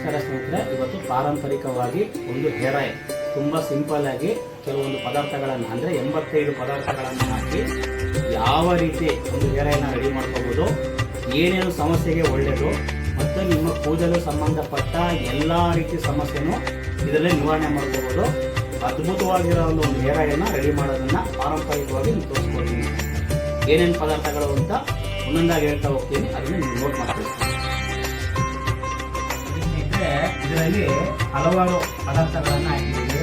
ನಮಸ್ಕಾರ ಸ್ನೇಹಿತರೆ. ಇವತ್ತು ಪಾರಂಪರಿಕವಾಗಿ ಒಂದು ಹೇರ್ ಆಯಿಲ್ ತುಂಬ ಸಿಂಪಲ್ ಆಗಿ ಕೆಲವೊಂದು ಪದಾರ್ಥಗಳನ್ನು, ಅಂದರೆ ಎಂಬತ್ತೈದು ಪದಾರ್ಥಗಳನ್ನು ಹಾಕಿ ಯಾವ ರೀತಿ ಒಂದು ಹೇರ್ ಆಯಿಲ್ನ ರೆಡಿ ಮಾಡ್ಕೋಬೋದು, ಏನೇನು ಸಮಸ್ಯೆಗೆ ಒಳ್ಳೆಯದು ಮತ್ತು ನಿಮ್ಮ ಕೂದಲು ಸಂಬಂಧಪಟ್ಟ ಎಲ್ಲ ರೀತಿ ಸಮಸ್ಯೆನೂ ಇದರಲ್ಲೇ ನಿವಾರಣೆ ಮಾಡ್ಕೋಬೋದು. ಅದ್ಭುತವಾಗಿರೋ ಒಂದು ಹೇರ್ ಆಯಿಲ್ನ ರೆಡಿ ಮಾಡೋದನ್ನ ಪಾರಂಪರಿಕವಾಗಿ ತೋರಿಸ್ಕೊಡ್ತೀನಿ. ಏನೇನು ಪದಾರ್ಥಗಳು ಅಂತ ಒಂದೊಂದಾಗಿ ಹೇಳ್ತಾ ಹೋಗ್ತೀನಿ. ಅದನ್ನ ನೀವು ನೋಟ್ ಮಾಡ್ತೀವಿ ಇದರಲ್ಲಿ ಹಲವಾರು ಪದಾರ್ಥಗಳನ್ನು ಹಾಕಿದ್ದೀವಿ.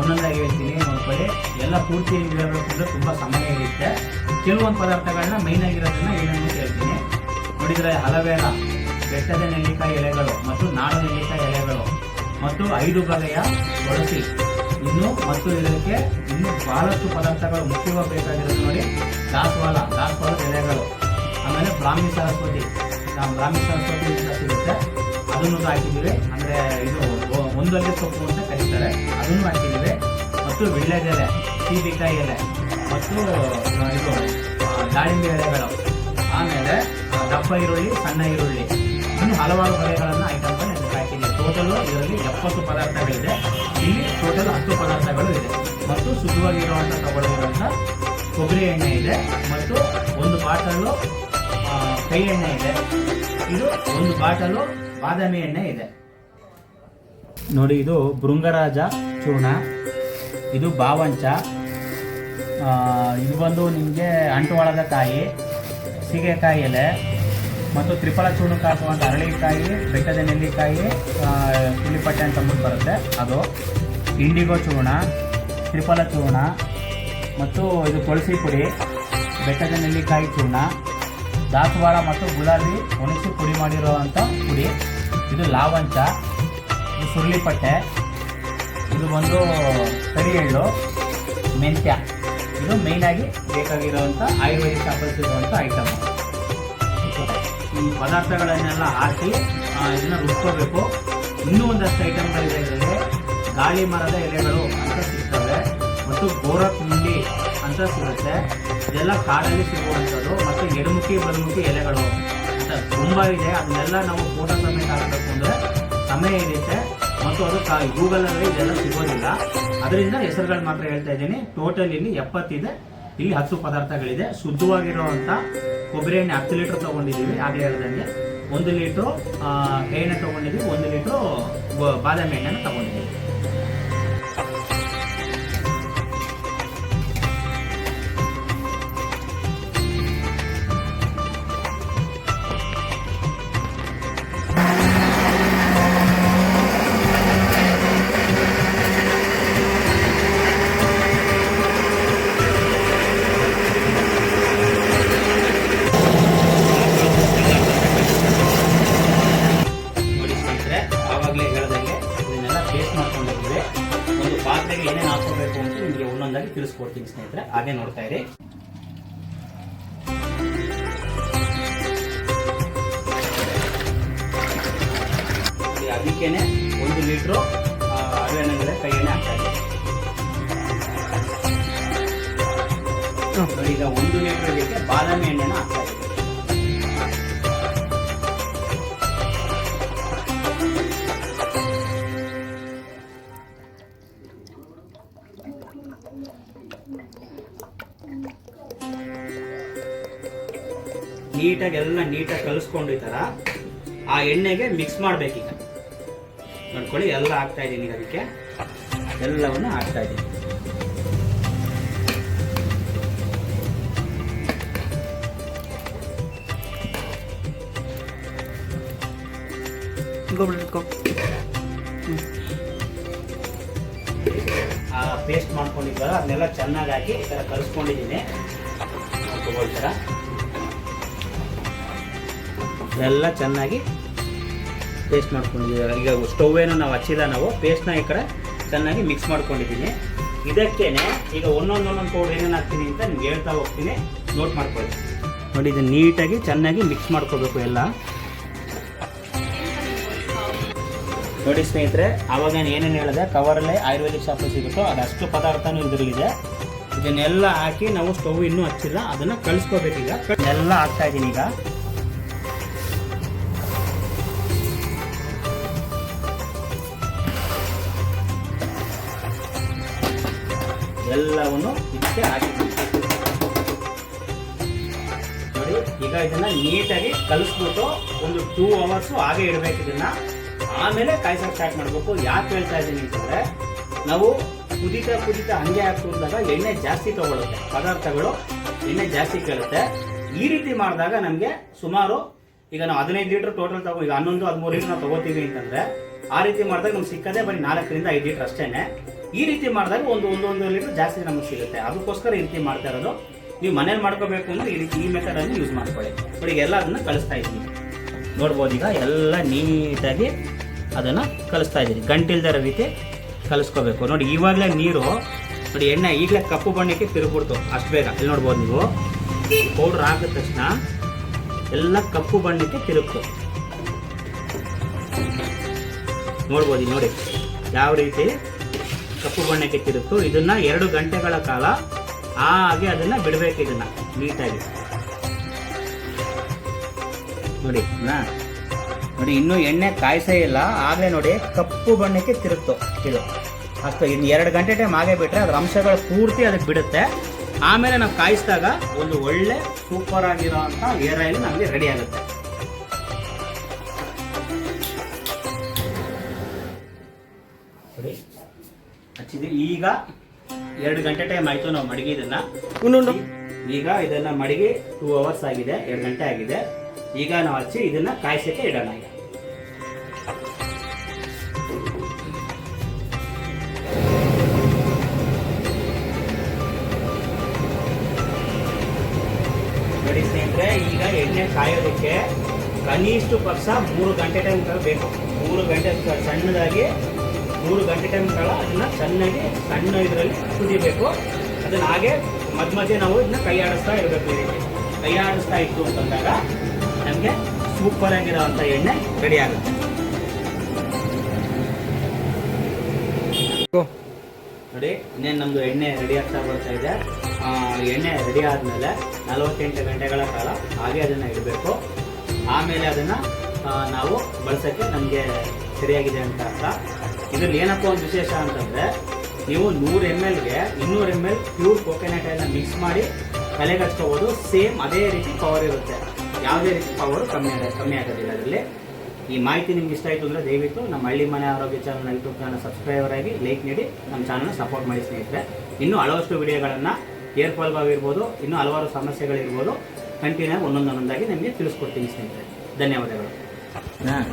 ಒಂದೊಂದಾಗಿ ಹೇಳ್ತೀನಿ ನೋಡ್ಕೊಳ್ಳಿ ಎಲ್ಲ ಪೂರ್ತಿ ಹೇಳಬೇಕಂದ್ರೆ ತುಂಬ ಸಮಯ ಇರುತ್ತೆ ಕೆಲವೊಂದು ಪದಾರ್ಥಗಳನ್ನ ಮೈನ್ ಆಗಿರೋದನ್ನ ಏನೇನು ಹೇಳ್ತೀನಿ. ನೋಡಿದರೆ ಹಲವೇರ ಬೆಟ್ಟದ ನೆಲ್ಲಿಕಾಯಿ ಎಲೆಗಳು ಮತ್ತು ನಾಡು ನೆಲ್ಲಿಕಾಯಿ ಎಲೆಗಳು ಮತ್ತು ಐದು ಬಗೆಯ ತುಳಸಿ ಇನ್ನು ಮತ್ತು ಇದಕ್ಕೆ ಇನ್ನು ಬಹಳಷ್ಟು ಪದಾರ್ಥಗಳು ಮುಖ್ಯವಾಗಿ ಬೇಕಾಗಿರೋದು ನೋಡಿ, ದಾಸವಾಳ, ದಾಸವಾಳದ ಎಲೆಗಳು. ಆಮೇಲೆ ಬ್ರಾಹ್ಮಿ ಸರಸ್ವತಿ. ಬ್ರಾಹ್ಮಿ ಸರಸ್ವತಿ ಅಂತ ಸಿಗುತ್ತೆ. ಅದನ್ನು ಹಾಕಿದ್ದೀವಿ. ಅಂದರೆ ಇದು ಒಂದೊಳ್ಳೆ ಸೊಪ್ಪು ಅಂತ ಕರೀತಾರೆ. ಅದನ್ನು ಹಾಕಿದ್ದೀವಿ. ಮತ್ತು ವಿಳ್ಳೆದೆಲೆ ಸೀಬೆಕಾಯಿ ಎಲೆ, ಮತ್ತು ಇದು ದಾಳಿಂಬೆ ಎಲೆಗಳು. ಆಮೇಲೆ ದಪ್ಪ ಈರುಳ್ಳಿ, ಸಣ್ಣ ಈರುಳ್ಳಿ. ಇನ್ನು ಹಲವಾರು ಬಗೆಗಳನ್ನು ಐಟಮ್ ಹಾಕಿದ್ದೀವಿ. ಟೋಟಲು ಇದರಲ್ಲಿ ಎಪ್ಪತ್ತು ಪದಾರ್ಥಗಳಿದೆ. ಇಲ್ಲಿ ಟೋಟಲ್ ಹತ್ತು ಪದಾರ್ಥಗಳು ಇದೆ. ಮತ್ತು ಶುದ್ಧವಾಗಿರುವಂಥ ತಗೊಳ್ಳಿರುವಂಥ ಕೊಬ್ಬರಿ ಎಣ್ಣೆ ಇದೆ. ಮತ್ತು ಒಂದು ಬಾಟಲು ಕೈ ಎಣ್ಣೆ ಇದೆ. ಇದು ಒಂದು ಬಾಟಲು ಬಾದಾಮಿ ಎಣ್ಣೆ ಇದೆ. ನೋಡಿ, ಇದು ಭೃಂಗರಾಜ ಚೂರ್ಣ, ಇದು ಬಾವಂಚ ಇದು ಬಂದು ನಿಮಗೆ ಅಂಟುವಾಳದ ಕಾಯಿ ಸೀಗೆಕಾಯಿ ಎಲೆ, ಮತ್ತು ತ್ರಿಫಲ ಚೂರ್ಣ ಹಾಕುವಂಥ ಅರಳಿಕಾಯಿ ಬೆಟ್ಟದ ನೆಲ್ಲಿಕಾಯಿ ಹುಲಿಪಟ್ಟೆ ಅಂತ ಅಂದ್ಬಿಟ್ಟು ಬರುತ್ತೆ. ಅದು ಇಂಡಿಗೋ ಚೂರ್ಣ, ತ್ರಿಫಲ ಚೂರ್ಣ, ಮತ್ತು ಇದು ತುಳಸಿ ಪುಡಿ ಬೆಟ್ಟದ ನೆಲ್ಲಿಕಾಯಿ ಚೂರ್ಣ ದಾಸವಾಳ ಮತ್ತು ಗುಲಾಬಿ ಒಣಗಿಸಿ ಪುಡಿ ಮಾಡಿರುವಂಥ ಪುಡಿ. ಇದು ಲಾವಂಚ, ಇದು ಸುರುಳಿಪಟ್ಟೆ ಇದು ಒಂದು ಕರಿ ಎಳ್ಳು ಮೆಂತ್ಯ. ಇದು ಮೇಯ್ನಾಗಿ ಬೇಕಾಗಿರುವಂಥ ಆಯುರ್ವೇದಿಕ್ ಬಳಸಿರುವಂಥ ಐಟಮ್ ಈ ಪದಾರ್ಥಗಳನ್ನೆಲ್ಲ ಹಾಕಿ ಇದನ್ನು ಇದನ್ನ ರುಬ್ಕೋಬೇಕು. ಇನ್ನೂ ಒಂದಷ್ಟು ಐಟಮ್ಗಳಿದೆ ಇದರಲ್ಲಿ. ಗಾಳಿ ಮರದ ಎಲೆಗಳು ಅಂತ ಸಿಗ್ತವೆ. ಮತ್ತು ಗೋರಕ್ ಮುಂಡಿ ಅಂತ ಸಿಗುತ್ತೆ. ಇದೆಲ್ಲ ಕಾಡಲ್ಲಿ ಸಿಗುವಂಥದ್ದು ಮತ್ತು ಎಡಮುಖಿ, ಬಲಮುಖಿ ಎಲೆಗಳು ಅಂತ. ತುಂಬ ಇದೆ. ಅದನ್ನೆಲ್ಲ ನಾವು ಫೋಟೋ ಸಮೇತ ಅಂದರೆ ಸಮಯ ಏನಿದೆ ಮತ್ತು ಅದು ಗೂಗಲಲ್ಲಿ ಇದೆಲ್ಲ ಸಿಗೋದಿಲ್ಲ. ಅದರಿಂದ ಹೆಸರುಗಳು ಮಾತ್ರ ಹೇಳ್ತಾ ಇದ್ದೀನಿ. ಟೋಟಲ್ ಇಲ್ಲಿ ಎಪ್ಪತ್ತಿದೆ. ಇಲ್ಲಿ ಹತ್ತು ಪದಾರ್ಥಗಳಿದೆ. ಶುದ್ಧವಾಗಿರುವಂಥ ಕೊಬ್ಬರಿ ಎಣ್ಣೆ ಹತ್ತು ಲೀಟ್ರ್ ತೊಗೊಂಡಿದ್ದೀವಿ. ಆಗಲೇ ಹೇಳ್ದಂಗೆ. ಒಂದು ಲೀಟ್ರು ಎಣ್ಣೆ ತೊಗೊಂಡಿದ್ದೀವಿ. ಒಂದು ಲೀಟ್ರು ಬಾದಾಮಿ ಎಣ್ಣೆನ ತೊಗೊಂಡಿದ್ದೀವಿ. ಮಾಡ್ಕೊಂಡಿದ್ದೀವಿ ಒಂದು ಪಾತ್ರೆಗೆ ಏನೇನು ಹಾಕೋಬೇಕು ಅಂತ ನಿಮಗೆ ಒಂದೊಂದಾಗಿ ತಿಳಿಸ್ಕೊಡ್ತೀನಿ ಸ್ನೇಹಿತರೆ. ಹಾಗೆ ನೋಡ್ತಾ ಇರಿ. ಅದಕ್ಕೇನೆ ಒಂದು ಲೀಟ್ರು ಅವೆಣ್ಣೆಗಳೇ ಕೈ ಎಣ್ಣೆ ಹಾಕ್ತಾ ಇದೆ ಈಗ ಒಂದು ಲೀಟರ್ ಬಾದಾಮಿ ಎಣ್ಣೆನ ಹಾಕ್ತಾ ಇದ್ದೀವಿ. ನೀಟಾಗಿ ಎಲ್ಲ ನೀಟಾಗಿ ಕಲಿಸ್ಕೊಂಡು ಈ ಥರ ಆ ಎಣ್ಣೆಗೆ ಮಿಕ್ಸ್ ಮಾಡಬೇಕೀಗ. ನೋಡ್ಕೊಳ್ಳಿ, ಎಲ್ಲ ಹಾಕ್ತಾ ಇದ್ದೀನಿ ಈಗ ಅದಕ್ಕೆ. ಎಲ್ಲವನ್ನು ಹಾಕ್ತಾ ಇದ್ದೀನಿ ಆ ಪೇಸ್ಟ್ ಮಾಡ್ಕೊಂಡಿದ್ದಲ್ಲ ಅದನ್ನೆಲ್ಲ ಚೆನ್ನಾಗಿ ಹಾಕಿ ಈ ಥರ ಕಲಿಸ್ಕೊಂಡಿದ್ದೀನಿ. ತಗೊಳ್ತಾರ ಎಲ್ಲ ಚೆನ್ನಾಗಿ ಪೇಸ್ಟ್ ಮಾಡ್ಕೊಂಡಿದ್ದೀವಿ. ಈಗ ಸ್ಟವ್ ಏನೋ ನಾವು ಹಚ್ಚಿಲ್ಲ ನಾವು. ಪೇಸ್ಟ್ನ ಈ ಕಡೆ ಚೆನ್ನಾಗಿ ಮಿಕ್ಸ್ ಮಾಡ್ಕೊಂಡಿದ್ದೀನಿ. ಇದಕ್ಕೇನೆ ಈಗ ಒಂದೊಂದು ಒಂದೊಂದು ಪೌಡರ್ ಏನೇನು ಹಾಕ್ತೀನಿ ಅಂತ ನಿಮ್ಗೆ ಹೇಳ್ತಾ ಹೋಗ್ತೀನಿ. ನೋಟ್ ಮಾಡ್ಕೊಳ್ಳಿ. ನೋಡಿ ಇದು ನೀಟಾಗಿ ಚೆನ್ನಾಗಿ ಮಿಕ್ಸ್ ಮಾಡ್ಕೋಬೇಕು ಎಲ್ಲ. ನೋಡಿ ಸ್ನೇಹಿತರೆ ಅವಾಗ ನಾನು ಏನೇನು ಹೇಳಿದೆ ಕವರಲ್ಲೇ ಆಯುರ್ವೇದಿಕ್ ಶಾಪು ಸಿಗುತ್ತೋ ಅದಷ್ಟು ಪದಾರ್ಥನೂ ಇದರಲ್ಲಿದೆ. ಇದನ್ನೆಲ್ಲ ಹಾಕಿ ನಾವು ಸ್ಟವ್ ಇನ್ನೂ ಹಚ್ಚಿಲ್ಲ, ಅದನ್ನು ಕಳಿಸ್ಕೋಬೇಕೀಗ. ಎಲ್ಲ ಹಾಕ್ತಾ ಇದ್ದೀನಿ ಈಗ. ಎಲ್ಲವನ್ನು ಇದಕ್ಕೆ ಹಾಕಿದ್ದೀನಿ ನೋಡಿ, ಈಗ ಇದನ್ನ ನೀಟಾಗಿ ಕಲಿಸ್ಬಿಟ್ಟು ಒಂದು ಟೂ ಅವರ್ಸು ಹಾಗೆ ಇಡಬೇಕು ಇದನ್ನ. ಆಮೇಲೆ ಕಾಯಿಸೋಕೆ ಸ್ಟಾರ್ಟ್ ಮಾಡಬೇಕು. ಯಾಕೆ ಹೇಳ್ತಾ ಇದ್ದೀನಿ ಅಂತಂದ್ರೆ, ನಾವು ಕುದಿತ ಕುದಿತ ಹಂಗೆ ಹಾಕಿದಾಗ ಎಣ್ಣೆ ಜಾಸ್ತಿ ತಗೊಳುತ್ತೆ. ಪದಾರ್ಥಗಳು ಎಣ್ಣೆ ಜಾಸ್ತಿ ಕೇಳುತ್ತೆ. ಈ ರೀತಿ ಮಾಡಿದಾಗ ನಮಗೆ ಸುಮಾರು ಈಗ ನಾವು ಹದಿನೈದು ಲೀಟರ್ ಟೋಟಲ್ ತಗೋ ಈಗ ಹನ್ನೊಂದು, ಹದಿಮೂರು ಲೀಟರ್ ನಾವು ತಗೋತೀವಿ ಅಂತಂದ್ರೆ, ಆ ರೀತಿ ಮಾಡಿದಾಗ ನಮ್ಗೆ ಸಿಕ್ಕದೆ ಬರೀ ನಾಲ್ಕರಿಂದ ಐದು ಲೀಟರ್ ಅಷ್ಟೇ ಈ ರೀತಿ ಮಾಡಿದಾಗ ಒಂದು ಒಂದೊಂದು ಲೀಟರ್ ಜಾಸ್ತಿ ನಮಗೆ ಸಿಗುತ್ತೆ. ಅದಕ್ಕೋಸ್ಕರ ಈ ರೀತಿ ಮಾಡ್ತಾ ಇರೋದು. ನೀವು ಮನೇಲಿ ಮಾಡ್ಕೋಬೇಕು ಅಂದ್ರೆ ಈ ರೀತಿ ಈ ಮೆಥಡ್ ಅನ್ನು ಯೂಸ್ ಮಾಡ್ಕೊಳ್ಳಿ. ನೋಡಿ ಎಲ್ಲ ಅದನ್ನು ಕಳಿಸ್ತಾ ಇದ್ದೀನಿ. ನೋಡ್ಬೋದು ಈಗ ಎಲ್ಲ ನೀಟಾಗಿ ಅದನ್ನ ಕಲಿಸ್ತಾ ಇದ್ದೀನಿ. ಗಂಟಿಲ್ದರ ರೀತಿ ಕಲಿಸ್ಕೋಬೇಕು. ನೋಡಿ, ಇವಾಗಲೇ ನೀರು, ನೋಡಿ, ಎಣ್ಣೆ, ಈಗಲೇ ಕಪ್ಪು ಬಣ್ಣಕ್ಕೆ ತಿರುಗ್ಬಿಡ್ತು. ಅಷ್ಟು ಬೇಗ. ಇಲ್ಲಿ ನೋಡ್ಬೋದು ನೀವು? ಪೌಡ್ರ್ ಹಾಕಿದ ತಕ್ಷಣ ಎಲ್ಲ ಕಪ್ಪು ಬಣ್ಣಕ್ಕೆ ತಿರುಗ್ತು. ನೋಡ್ಬೋದು ನೋಡಿ, ಯಾವ ರೀತಿ ಕಪ್ಪು ಬಣ್ಣಕ್ಕೆ ತಿರುಗ್ತು. ಇದನ್ನ ಎರಡು ಗಂಟೆಗಳ ಕಾಲ ಹಾಗೆ ಅದನ್ನ ಬಿಡಬೇಕು ಇದನ್ನ ನೀಟಾಗಿ. ನೋಡಿ, ನಾ ನೋಡಿ ಇನ್ನೂ ಎಣ್ಣೆ ಕಾಯಿಸೇ ಇಲ್ಲ. ಆಗಲೇ ನೋಡಿ ಕಪ್ಪು ಬಣ್ಣಕ್ಕೆ ತಿರುತ್ತೋ ಇದು. ಅಷ್ಟು ಇನ್ನು ಎರಡು ಗಂಟೆ ಟೈಮ್ ಆಗೇ ಬಿಟ್ರೆ ಅದ್ರ ಅಂಶಗಳು ಪೂರ್ತಿ ಅದಕ್ಕೆ ಬಿಡುತ್ತೆ. ಆಮೇಲೆ ನಾವು ಕಾಯಿಸಿದಾಗ ಒಂದು ಒಳ್ಳೆ ಸೂಪರ್ ಆಗಿರೋಂಥ ಏರ್ ಆಯಿಲ್ ನಮಗೆ ರೆಡಿ ಆಗುತ್ತೆ. ಈಗ ಎರಡು ಗಂಟೆ ಟೈಮ್ ಆಯ್ತು ನಾವು ಮಡಗಿ ಇದನ್ನ. ಈಗ ಇದನ್ನ ಮಡಗಿ ಟೂ ಅವರ್ಸ್ ಆಗಿದೆ ಎರಡು ಗಂಟೆ ಆಗಿದೆ. ಈಗ ನಾವು ಹಚ್ಚಿ ಇದನ್ನ ಕಾಯಿಸಕ್ಕೆ ಇಡೋಣ. ಸ್ನೇಹಿತರೆ ಈಗ ಎಣ್ಣೆ ಕಾಯೋದಕ್ಕೆ ಕನಿಷ್ಠ ಪಕ್ಷ ಮೂರು ಗಂಟೆ ಟೈಮ್ ಬೇಕು. ಮೂರು ಗಂಟೆ ಸಣ್ಣದಾಗಿ ಮೂರು ಗಂಟೆ ಟೈಮ್ ಕಳ ಅದನ್ನು ಚೆನ್ನಾಗಿ ಸಣ್ಣ ಇದರಲ್ಲಿ ಕುದಿಬೇಕು. ಅದನ್ನು ಹಾಗೆ ಮಧ್ಯ ಮಧ್ಯೆ ನಾವು ಇದನ್ನ ಕೈ ಆಡಿಸ್ತಾ ಇರಬೇಕು ಈ ರೀತಿ. ಕೈ ಆಡಿಸ್ತಾ ಇತ್ತು ಅಂತಂದಾಗ ನಮಗೆ ಸೂಪರ್ ಆಗಿರೋವಂಥ ಎಣ್ಣೆ ರೆಡಿ ಆಗುತ್ತೆ. ನೋಡಿ ಇನ್ನೇನು ನಮ್ಮದು ಎಣ್ಣೆ ರೆಡಿ ಆಗ್ತಾ ಬರ್ತಾ ಇದೆ. ಆ, ಎಣ್ಣೆ ರೆಡಿ ಆದಮೇಲೆ ನಲವತ್ತೆಂಟು ಗಂಟೆಗಳ ಕಾಲ ಹಾಗೆ ಅದನ್ನು ಇಡಬೇಕು. ಆಮೇಲೆ ಅದನ್ನು ನಾವು ಬಳಸೋಕ್ಕೆ ನಮಗೆ ಸರಿಯಾಗಿದೆ ಅಂತ ಅರ್ಥ. ಇದರಲ್ಲಿ ಏನಪ್ಪ ಒಂದು ವಿಶೇಷ ಅಂತಂದರೆ, ನೀವು ನೂರು ಎಂ ಎಲ್ಗೆ ಇನ್ನೂರು M L pure coconut mix ಮಾಡಿ ತಲೆಗೆ ಸೇಮ್ ಅದೇ ರೀತಿ ಪವರ್ ಇರುತ್ತೆ. ಯಾವುದೇ ರೀತಿ ಪವರು ಕಮ್ಮಿ ಆಗ, ಕಮ್ಮಿ ಆಗೋದಿಲ್ಲ ಅದರಲ್ಲಿ. ಈ ಮಾಹಿತಿ ನಿಮ್ಗೆ ಇಷ್ಟ ಆಯಿತು ಅಂದರೆ ದಯವಿಟ್ಟು ನಮ್ಮ ಹಳ್ಳಿ ಮನೆ ಆರೋಗ್ಯ ಚಾನಲ್ ಯೂಟ್ಯೂಬ್ ಚಾನಲ್ ಸಬ್ಸ್ಕ್ರೈಬರ್ ಆಗಿ ಲೈಕ್ ನೀಡಿ, ನಮ್ಮ ಚಾನಲ್ನ ಸಪೋರ್ಟ್ ಮಾಡಿ ಸ್ನೇಹಿತರೆ. ಇನ್ನೂ ಹಲವಷ್ಟು ವಿಡಿಯೋಗಳನ್ನು ಏರ್ ಫಾಲ್ ಆಗಿರ್ಬೋದು ಇನ್ನೂ ಹಲವಾರು ಸಮಸ್ಯೆಗಳಿರ್ಬೋದು ಕಂಟಿನ್ಯೂ ಒಂದೊಂದೊಂದಾಗಿ ನಿಮಗೆ ತಿಳಿಸ್ಕೊಡ್ತೀನಿ ಸ್ನೇಹಿತರೆ. ಧನ್ಯವಾದಗಳು. ಹಾಂ.